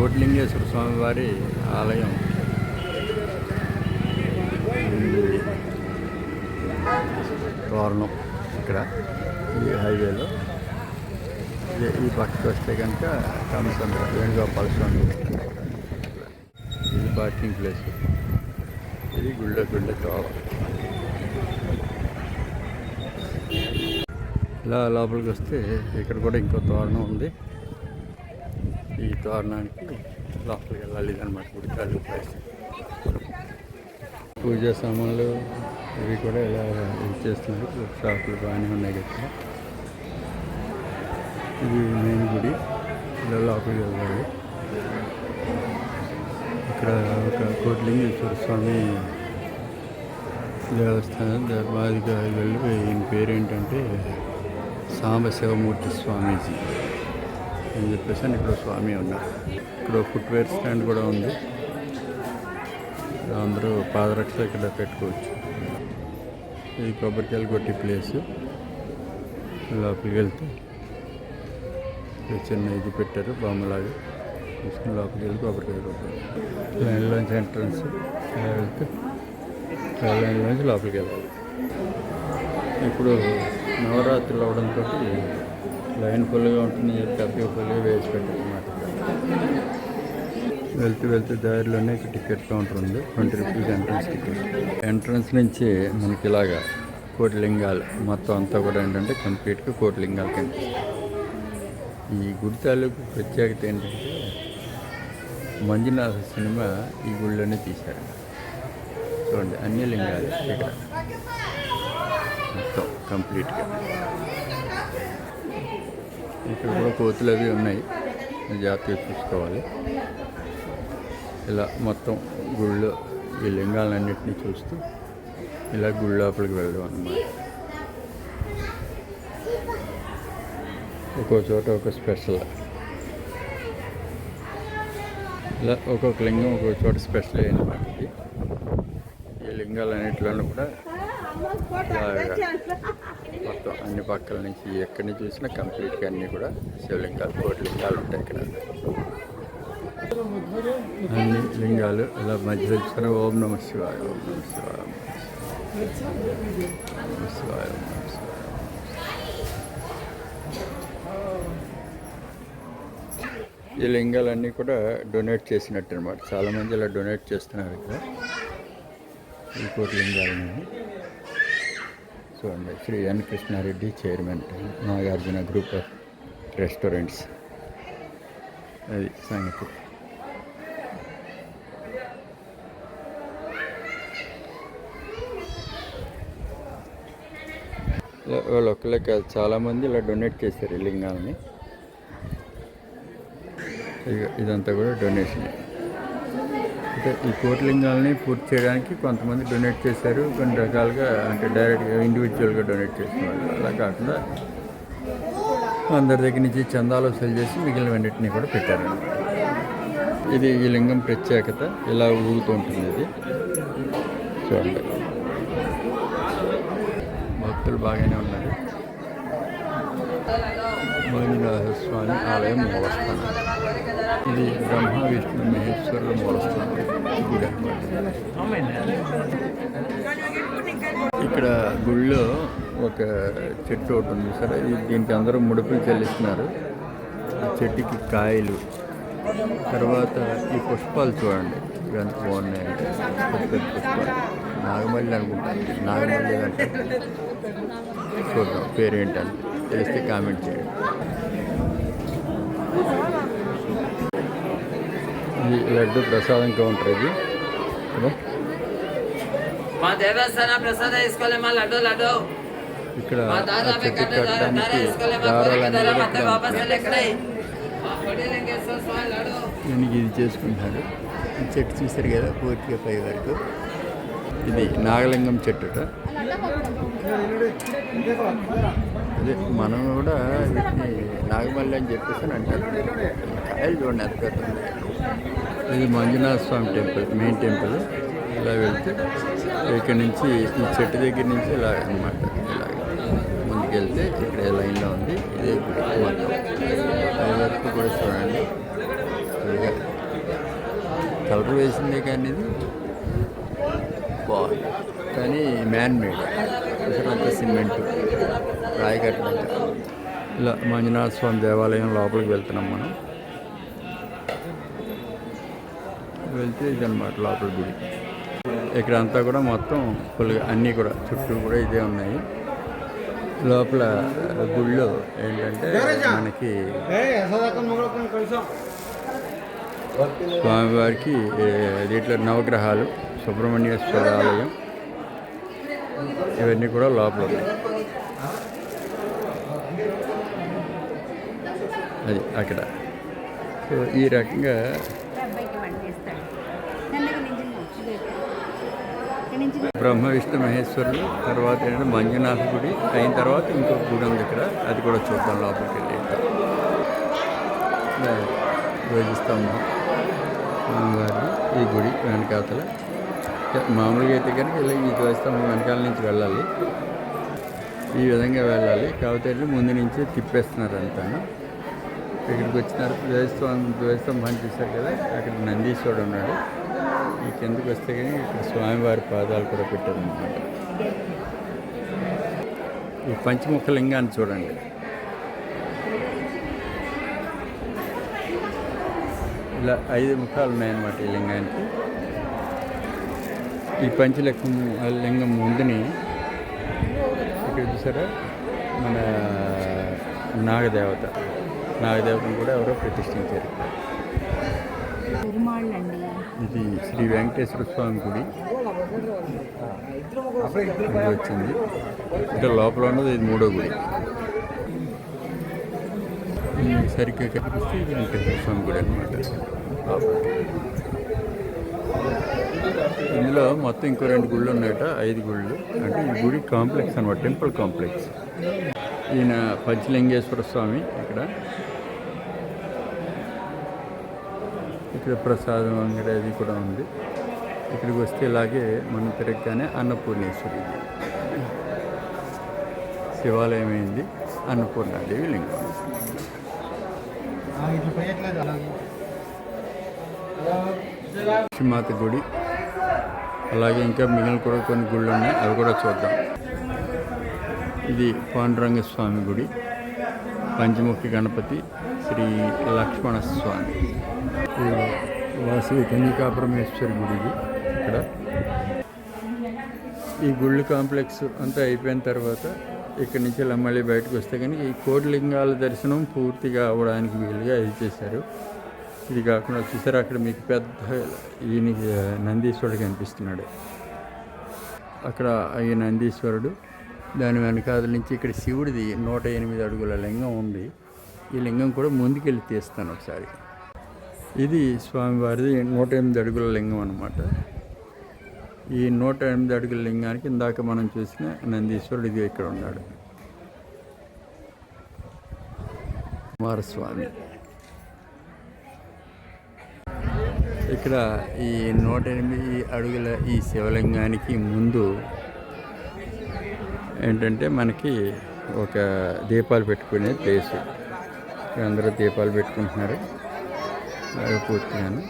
కోటిలింగేశ్వర స్వామి వారి ఆలయం. ఉంది. తోరణం ఇక్కడ ఈ హైవేలో. ఈ పక్కకి వస్తే కనుక కమసంద్ర వేణుగోపాల స్వామి ఇది పార్కింగ్ ప్లేస్. ఇది గుళ్ళ గుళ్ళ తోవ. ఇలా లోపలికి వస్తే ఇక్కడ కూడా ఇంకో తోరణం ఉంది. ఈ తోరణానికి లోపలికి వెళ్ళాలి అనమాట గుడి కాలు పూజా సామాన్లు ఇవి కూడా ఇలా ఇది చేస్తున్నారు. షాపులు బాగానే ఉన్నాయి కదా ఇది మెయిన్ గుడి. ఇలా లోపలికి వెళ్ళాలి. ఇక్కడ ఒక కోట్లింగేశ్వర స్వామి దేవస్థానం ధర్మాధికారి వెళ్ళి ఈయన పేరేంటంటే సాంబశివమూర్తి స్వామీజీ. అని చెప్పేసి అని ఇక్కడ స్వామి ఉన్నారు. ఇక్కడ ఫుట్వేర్ స్టాండ్ కూడా ఉంది. అందరూ పాదరక్ష ఇక్కడ పెట్టుకోవచ్చు. ఇది కొబ్బరికాయలు కొట్టి ప్లేస్ లోపలికి వెళ్తే చిన్న ఇది పెట్టారు బొమ్మలాగా. తీసుకుని లోపలికి వెళ్ళి కొబ్బరికాయలు కొట్టారు. లైన్లోంచి ఎంట్రన్స్ ఇలా వెళ్తే లైన్లోంచి లోపలికి వెళ్ళాలి. ఇప్పుడు నవరాత్రులు అవడంతో లైన్ ఫుల్గా ఉంటుంది చెప్పి డబ్బు ఫుల్గా వేసి పెట్టారు వెళ్తూ వెళ్తూ దారిలోనే ఇక్కడ టికెట్ కౌంటర్ ఉంది twenty rupees entrance ticket. Entrance నుంచి మనకి ఇలాగా కోటిలింగాలు మొత్తం అంతా కూడా ఏంటంటే కంప్లీట్గా కోటిలింగాలు కనిపిస్తాయి. ఈ గుడి తాలూకు ప్రత్యేకత ఏంటంటే మంజునాథ సినిమా ఈ గుడిలోనే తీశారు. చూడండి అన్ని లింగాలు ఇక్కడ. మొత్తం కంప్లీట్గా. ఇక్కడ కూడా కోతులు అవి ఉన్నాయి. జాగ్రత్తగా చూసుకోవాలి. ఇలా మొత్తం గుళ్ళో ఈ లింగాలన్నింటినీ చూస్తూ ఇలా గుడి లోపలికి వెళ్ళడం అన్నమాట. ఒక్కో చోట ఒక స్పెషల్. ఇలా ఒక్కొక్క లింగం ఒక్కొక్క చోట స్పెషల్ అన్నమాట ఇది ఈ లింగాలన్నింటిలోనూ కూడా మొత్తం అన్ని పక్కల నుంచి ఎక్కడి నుంచి చూసినా కంప్లీట్గా అన్నీ కూడా శివలింగాలు కోటి లింగాలు ఉంటాయి ఇక్కడ. అన్ని లింగాలు ఇలా మధ్యలో చూసిన ఓం నమ శివాయ ఓం నమ శివాయ శివాయ ఈ లింగాలన్నీ కూడా డొనేట్ చేసినట్టు అనమాట చాలామంది ఇలా డొనేట్ చేస్తున్నారు ఇక్కడ. ఈ కోటి లింగాలన్నీ. చూడండి. Shri N Krishnareddy chairman Nagarjuna group of restaurants. అది సంగతి. వాళ్ళు ఒక్కలే కాదు చాలామంది ఇలా డొనేట్ చేశారు ఈ లింగాలని. ఇదంతా కూడా డొనేషన్. అంటే ఈ కోట్లింగాలని పూర్తి చేయడానికి కొంతమంది డొనేట్ చేశారు. కొన్ని రకాలుగా అంటే డైరెక్ట్గా ఇండివిజువల్గా డొనేట్ చేసిన వాళ్ళు. అలా కాకుండా అందరి దగ్గర నుంచి చందాలు వసూలు చేసి మిగిలిన వెంటనే కూడా పెట్టారు ఇది ఈ లింగం ప్రత్యేకత ఇలా ఊగుతూ ఉంటుంది ఇది. చూడండి. భక్తులు బాగానే ఉన్నారు. మంజునాథ స్వామి ఆలయం మూలస్థానం. ఇది బ్రహ్మ విష్ణు మహేశ్వరుల మూలస్థానం. గుడి ఇక్కడ గుళ్ళో ఒక చెట్టు ఒకటి ఉంది సరే. దీనికి అందరూ ముడుపులు చెల్లిస్తున్నారు. చెట్టుకి కాయలు. తర్వాత ఈ పుష్పాలు చూడండి. ఎంత బాగున్నాయంటే పెద్ద పెద్ద పుష్పాలు. నాగమల్లి అనుకుంటాను నాగమల్లి అంటే చూద్దాం. పేరేంటని తెలిస్తే కామెంట్ చేయండి ఇది లడ్డు ప్రసాదం కౌంటర్ ఇది కదా మా దేవస్థాన ప్రసాద తీసుకోలే మా లడ్డు లడ్డు ఇక్కడ మా ఆ దాదా చెట్టు పెక్కన దాదా కట్టడానికి తీసుకోలే మా కోరిక దారాలన్నీ దాదా కూడా మధ్య ఇక్కడ వాపస్ ఉంటాయి. ఎక్కడే మా కొడి లింగేశ్వర స్వామి లడ్డు. దీనికి ఇది చేసుకుంటున్నాడు ఈ చెట్టు చూశారు కదా పూర్తిగా పై వరకు. ఇది నాగలింగం చెట్టుట అదే మనం కూడా వీటిని నాగమల్లి అని చెప్పేసి అంటారు. కాయలు చూడండి ఉన్నాయి. ఇది Manjunatha Swamy temple main temple. ఇలా వెళ్తే ఇక్కడ నుంచి ఈ చెట్టు దగ్గర నుంచి ఇలా అనమాట ఇలాగ ముందుకెళ్తే ఇక్కడ లైన్లో ఉంది ఇదే అది వరకు కూడా చూడండి. కలర్ వేసిందే కానీ ఇది బాగుంది. కానీ మ్యాన్ మేడ్ ఇతరంతా సిమెంట్ రాయి ఇలా మంజునాథ స్వామి దేవాలయం లోపలికి వెళ్తున్నాం మనం. వెళ్తే ఇదన్నమాట లోపల గుడి. ఇక్కడ అంతా కూడా మొత్తం ఫుల్గా అన్నీ కూడా చుట్టూ కూడా ఇదే ఉన్నాయి. లోపల గుళ్ళో ఏంటంటే మనకి స్వామివారికి దీంట్లో నవగ్రహాలు సుబ్రహ్మణ్యేశ్వర ఆలయం ఇవన్నీ కూడా లోపల ఉన్నాయి. అది అక్కడ. సో ఈ రకంగా బ్రహ్మ విష్ణు మహేశ్వరుడు తర్వాత ఏంటంటే మంజునాథ గుడి అయిన తర్వాత ఇంకొక గుడి ఉంది ఇక్కడ అది కూడా చూద్దాం లోపలికి వెళ్ళి. ఇలా ధ్వజస్తంభం స్వామివారిది ఈ గుడి వెనకాతల. మామూలుగా అయితే కనుక ఇలా ఈ ధ్వజస్తంభం వెనకాల నుంచి వెళ్ళాలి. ఈ విధంగా వెళ్ళాలి. కాకపోతే ముందు నుంచి తిప్పేస్తున్నారు అంతాను ఇక్కడికి వచ్చినారు. ధ్వజస్తంభం ధ్వజస్తంభాన్ని చూశారు కదా? అక్కడ నందీశ్వరుడు ఉన్నాడు. ఈ వస్తే కానీ ఇక్కడ స్వామివారి పాదాలు కూడా పెట్టారు అనమాట ఈ పంచముఖ లింగాన్ని చూడండి. ఇలా ఐదు ముఖాలు ఉన్నాయన్నమాట ఈ లింగానికి. ఈ పంచలింగం లింగం ముందుని ఇక్కడ చూసారా? మన నాగదేవత. నాగదేవతను కూడా ఎవరో ప్రతిష్ఠించారు. ఇది శ్రీ వెంకటేశ్వర స్వామి గుడి. ఇది వచ్చింది. అంటే లోపల ఉన్నది ఇది మూడో గుడి. సరిగ్గా కనిపిస్తే ఇది వెంకటేశ్వర స్వామి గుడి అనమాట ఇందులో మొత్తం ఇంకో రెండు గుళ్ళు ఉన్నాయట ఐదు గుళ్ళు. అంటే ఈ గుడి కాంప్లెక్స్ అనమాట టెంపుల్ కాంప్లెక్స్. ఈయన పంచలింగేశ్వర స్వామి ఇక్కడ. ఇక్కడ ప్రసాదం అంగడి అది కూడా ఉంది. ఇక్కడికి వస్తే ఇలాగే మనం తిరగగానే అన్నపూర్ణేశ్వరి శివాలయం అయింది అన్నపూర్ణాదేవి లింగం. లక్ష్మీమాత గుడి. అలాగే ఇంకా మిగిలిన కూడా కొన్ని గుళ్ళు ఉన్నాయి. అవి కూడా చూద్దాం. ఇది పాండురంగ స్వామి గుడి. పంచముఖి గణపతి. శ్రీ లక్ష్మణ స్వామి ఈ వాసవి కన్యకా పరమేశ్వరి గుడి ఇక్కడ. ఈ గుళ్ళు కాంప్లెక్స్ అంతా అయిపోయిన తర్వాత ఇక్కడి నుంచి మళ్ళీ బయటకు వస్తే కానీ ఈ కోటిలింగాల దర్శనం పూర్తిగా అవ్వడానికి వీలుగా ఇది చేశారు. ఇది కాకుండా చూసారు అక్కడ మీకు పెద్ద ఈయన నందీశ్వరుడు కనిపిస్తున్నాడు అక్కడ ఈ నందీశ్వరుడు దాని వెనకాల నుంచి ఇక్కడ శివుడిది నూట ఎనిమిది అడుగుల లింగం ఉంది. ఈ లింగం కూడా ముందుకెళ్ళి తీస్తాను ఒకసారి. ఇది స్వామివారిది నూట ఎనిమిది అడుగుల లింగం అనమాట ఈ నూట ఎనిమిది అడుగుల లింగానికి ఇందాక మనం చూసిన నందీశ్వరుడు ఇది ఇక్కడ ఉన్నాడు. కుమారస్వామి. ఇక్కడ ఈ నూట ఎనిమిది అడుగుల ఈ శివలింగానికి ముందు ఏంటంటే మనకి ఒక దీపాలు పెట్టుకునే ప్లేస్. ఇక్కడ అందరూ దీపాలు పెట్టుకుంటున్నారు. అవి పూర్తిగాను.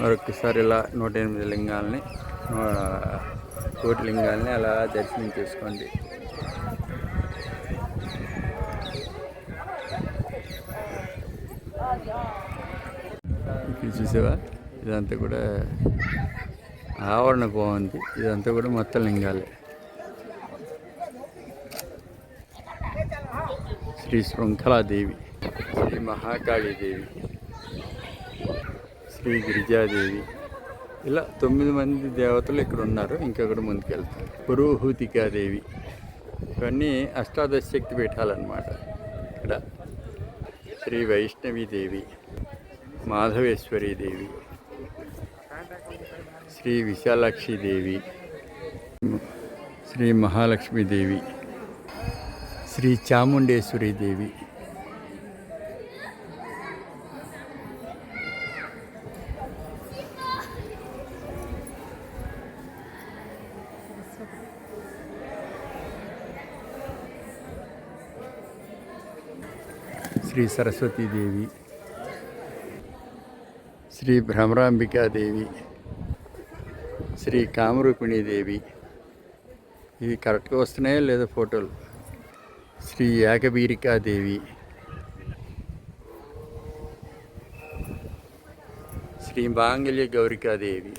మరొకసారి ఇలా నూట ఎనిమిది లింగాలని కోటి లింగాలని అలా దర్శనం చేసుకోండి. చూసావా? ఇదంతా కూడా ఆవరణ బాగుంది ఇదంతా కూడా మొత్తం లింగాలే. శ్రీ శృంఖలాదేవి శ్రీ మహాకాళీదేవి శ్రీ గిరిజాదేవి. ఇలా తొమ్మిది మంది దేవతలు ఇక్కడ ఉన్నారు. ఇంకొకటి ముందుకెళ్తారు పురోహూతికాదేవి. ఇవన్నీ అష్టాదశ శక్తి పీఠాలన్నమాట. ఇక్కడ శ్రీ వైష్ణవీదేవి మాధవేశ్వరీదేవి శ్రీ విశాలాక్షిదేవి శ్రీ మహాలక్ష్మీదేవి శ్రీ చాముండేశ్వరీదేవి శ్రీ సరస్వతీదేవి శ్రీ భ్రమరాంబికాదేవి శ్రీ కామరూపిణీదేవి ఇవి కరెక్ట్గా వస్తున్నాయా లేదా ఫోటోలు? శ్రీ ఏకబీరికాదేవి శ్రీ మాంగళ్య గౌరికాదేవి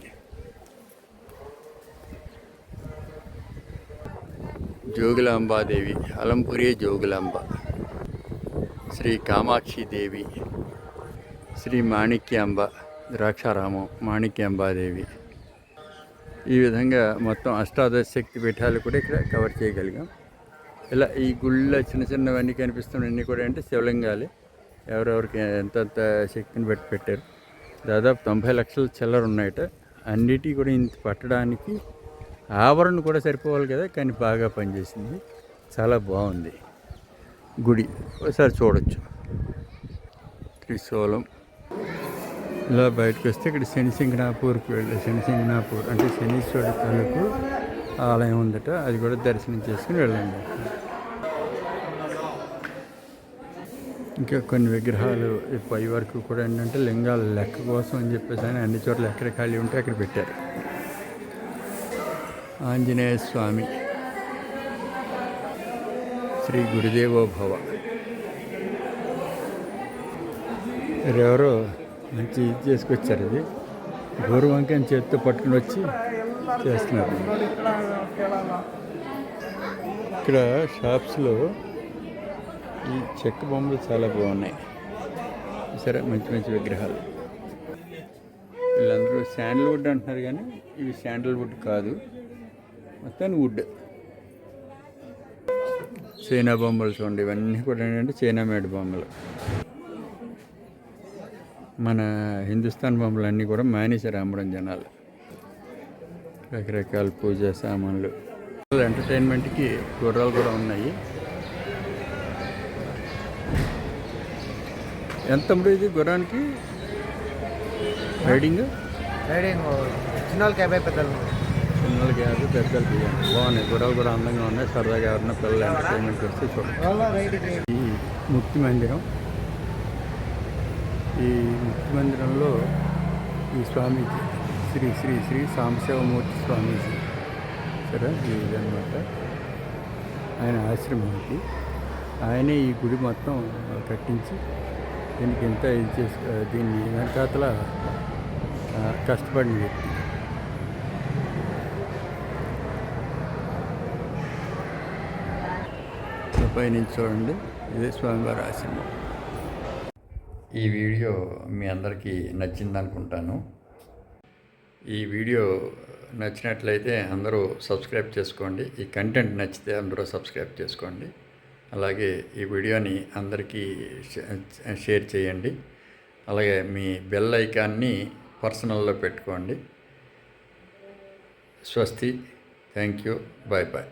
జోగులాంబాదేవి అలంపురి జోగులాంబ. శ్రీ కామాక్షిదేవి శ్రీ మాణిక్యాంబ ద్రాక్షారామం మాణిక్యాంబాదేవి ఈ విధంగా మొత్తం అష్టాదశ శక్తి పీఠాలు కూడా ఇక్కడ కవర్ చేయగలిగాం. ఇలా ఈ గుళ్ళ చిన్న చిన్నవన్నీ కనిపిస్తున్నవన్నీ కూడా అంటే శివలింగాలే. ఎవరెవరికి ఎంతంత శక్తిని బట్టి పెట్టారు. దాదాపు తొంభై లక్షల చిల్లర ఉన్నాయట. అన్నిటి కూడా ఇంత పట్టడానికి ఆవరణ కూడా సరిపోవాలి కదా కానీ బాగా పనిచేసింది. చాలా బాగుంది. గుడి. ఒకసారి చూడొచ్చు. త్రిశూలం. ఇలా బయటకు వస్తే ఇక్కడ శనిసింగనాపూర్కి వెళ్ళి శనిసింగనాపూర్ అంటే శనీశ్వరుడు తాలూకు ఆలయం ఉందట అది కూడా దర్శనం చేసుకుని వెళ్ళండి. ఇంకా కొన్ని విగ్రహాలు పై వరకు కూడా ఏంటంటే లింగాల లెక్క కోసం అని చెప్పేసి అని అన్ని చోట్ల ఎక్కడ ఖాళీ ఉంటే అక్కడ పెట్టారు. ఆంజనేయ స్వామి శ్రీ గురుదేవో భవ. ఎవరో మంచి ఇది చేసుకొచ్చారు ఇది. గౌరవంకం చేతితో పట్టుకుని వచ్చి చేస్తున్నారు. ఇక్కడ షాప్స్లో ఈ చెక్క బొమ్మలు చాలా బాగున్నాయి. సరే మంచి మంచి విగ్రహాలు. వీళ్ళందరూ శాండల్వుడ్ అంటున్నారు కానీ ఇవి శాండల్వుడ్ కాదు. మొత్తాన్ని వుడ్. చైనా బొమ్మలు చూడండి ఇవన్నీ కూడా ఏంటంటే చైనా మేడ్ బొమ్మలు. మన హిందుస్థాన్ బొమ్మలు అన్నీ కూడా మానేశారు అమ్మడం జనాలు. రకరకాల పూజా సామాన్లు. ఎంటర్టైన్మెంట్కి గుర్రాలు కూడా ఉన్నాయి. ఎంత ఇది గుర్రానికి? రైడింగ్? రైడింగ్ చిన్న వాళ్ళకి యాభై పెద్దలు. చిన్నలకి యాభై ఇవ్వండి. బాగున్నాయి. గుర్రాలు కూడా అందంగా ఉన్నాయి. సరదాగా ఎవరైనా పిల్లలు ఎంటర్టైన్మెంట్ వస్తే చూడండి. ఈ ముక్తి మందిరం. ఈ ముక్తి మందిరంలో ఈ స్వామి శ్రీ శ్రీ శ్రీ సాంబశివమూర్తి స్వామీజీ. సరే ఇదన్నమాట. ఆయన ఆశ్రమం ఇది. ఆయనే ఈ గుడి మొత్తం కట్టించి దీనికి ఎంత ఇది చేసు దీన్ని వెనకాతల కష్టపడిన వ్యక్తి. పైనుంచి చూడండి ఇదే స్వామివారి ఆశ్రమం. ఈ వీడియో మీ అందరికీ నచ్చింది అనుకుంటాను ఈ వీడియో నచ్చినట్లయితే అందరూ సబ్స్క్రైబ్ చేసుకోండి. ఈ కంటెంట్ నచ్చితే అందరూ సబ్స్క్రైబ్ చేసుకోండి. అలాగే ఈ వీడియోని అందరికీ షేర్ చేయండి. అలాగే మీ బెల్ ఐకాన్ని పర్సనల్లో పెట్టుకోండి. స్వస్తి. Thank you. Bye bye.